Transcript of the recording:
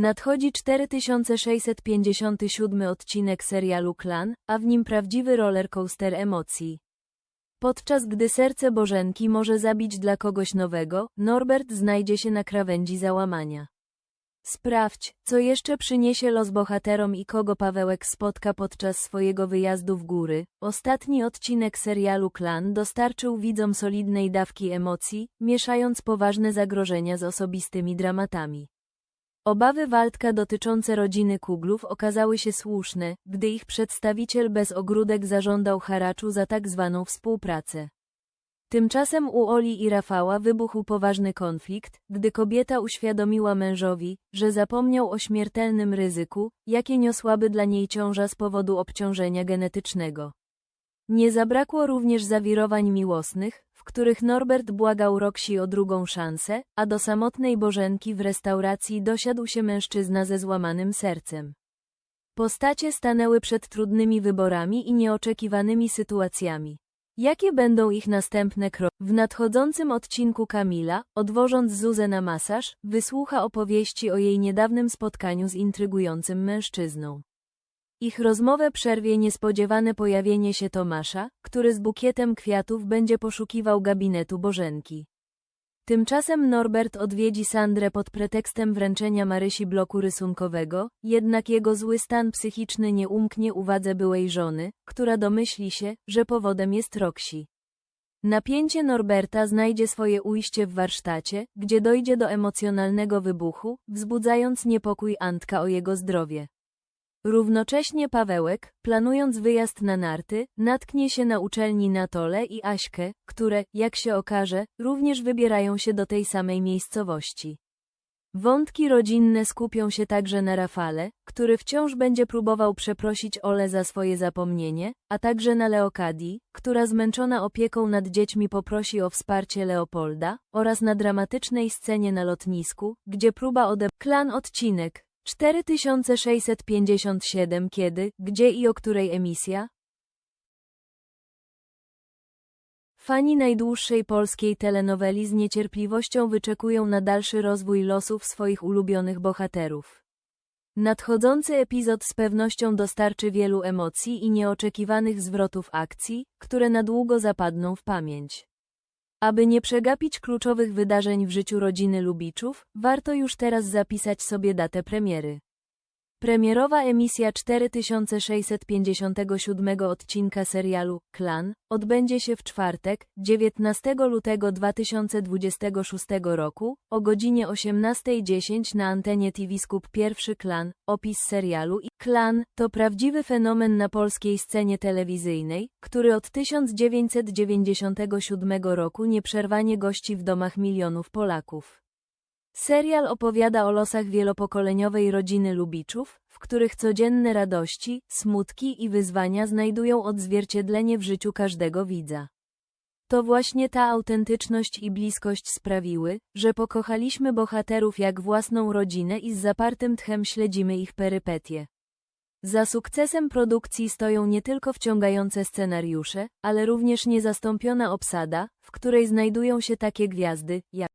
Nadchodzi 4657 odcinek serialu Klan, a w nim prawdziwy rollercoaster emocji. Podczas gdy serce Bożenki może zabić dla kogoś nowego, Norbert znajdzie się na krawędzi załamania. Sprawdź, co jeszcze przyniesie los bohaterom i kogo Pawełek spotka podczas swojego wyjazdu w góry. Ostatni odcinek serialu Klan dostarczył widzom solidnej dawki emocji, mieszając poważne zagrożenia z osobistymi dramatami. Obawy Waldka dotyczące rodziny Kuglów okazały się słuszne, gdy ich przedstawiciel bez ogródek zażądał haraczu za tak zwaną współpracę. Tymczasem u Oli i Rafała wybuchł poważny konflikt, gdy kobieta uświadomiła mężowi, że zapomniał o śmiertelnym ryzyku, jakie niosłaby dla niej ciąża z powodu obciążenia genetycznego. Nie zabrakło również zawirowań miłosnych, w których Norbert błagał Roxy o drugą szansę, a do samotnej Bożenki w restauracji dosiadł się mężczyzna ze złamanym sercem. Postacie stanęły przed trudnymi wyborami i nieoczekiwanymi sytuacjami. Jakie będą ich następne kroki? W nadchodzącym odcinku Kamila, odwożąc Zuzę na masaż, wysłucha opowieści o jej niedawnym spotkaniu z intrygującym mężczyzną. Ich rozmowę przerwie niespodziewane pojawienie się Tomasza, który z bukietem kwiatów będzie poszukiwał gabinetu Bożenki. Tymczasem Norbert odwiedzi Sandrę pod pretekstem wręczenia Marysi bloku rysunkowego, jednak jego zły stan psychiczny nie umknie uwadze byłej żony, która domyśli się, że powodem jest Roxy. Napięcie Norberta znajdzie swoje ujście w warsztacie, gdzie dojdzie do emocjonalnego wybuchu, wzbudzając niepokój Antka o jego zdrowie. Równocześnie Pawełek, planując wyjazd na narty, natknie się na uczelni Natole i Aśkę, które, jak się okaże, również wybierają się do tej samej miejscowości. Wątki rodzinne skupią się także na Rafale, który wciąż będzie próbował przeprosić Ole za swoje zapomnienie, a także na Leokadii, która zmęczona opieką nad dziećmi poprosi o wsparcie Leopolda, oraz na dramatycznej scenie na lotnisku, gdzie próba ode... Klan odcinek 4657 Kiedy, gdzie i o której emisja? Fani najdłuższej polskiej telenoweli z niecierpliwością wyczekują na dalszy rozwój losów swoich ulubionych bohaterów. Nadchodzący epizod z pewnością dostarczy wielu emocji i nieoczekiwanych zwrotów akcji, które na długo zapadną w pamięć. Aby nie przegapić kluczowych wydarzeń w życiu rodziny Lubiczów, warto już teraz zapisać sobie datę premiery. Premierowa emisja 4657 odcinka serialu Klan odbędzie się w czwartek, 19 lutego 2026 roku o godzinie 18.10 na antenie TV Skup Pierwszy Klan. Opis serialu i Klan to prawdziwy fenomen na polskiej scenie telewizyjnej, który od 1997 roku nieprzerwanie gości w domach milionów Polaków. Serial opowiada o losach wielopokoleniowej rodziny Lubiczów, w których codzienne radości, smutki i wyzwania znajdują odzwierciedlenie w życiu każdego widza. To właśnie ta autentyczność i bliskość sprawiły, że pokochaliśmy bohaterów jak własną rodzinę i z zapartym tchem śledzimy ich perypetie. Za sukcesem produkcji stoją nie tylko wciągające scenariusze, ale również niezastąpiona obsada, w której znajdują się takie gwiazdy, jak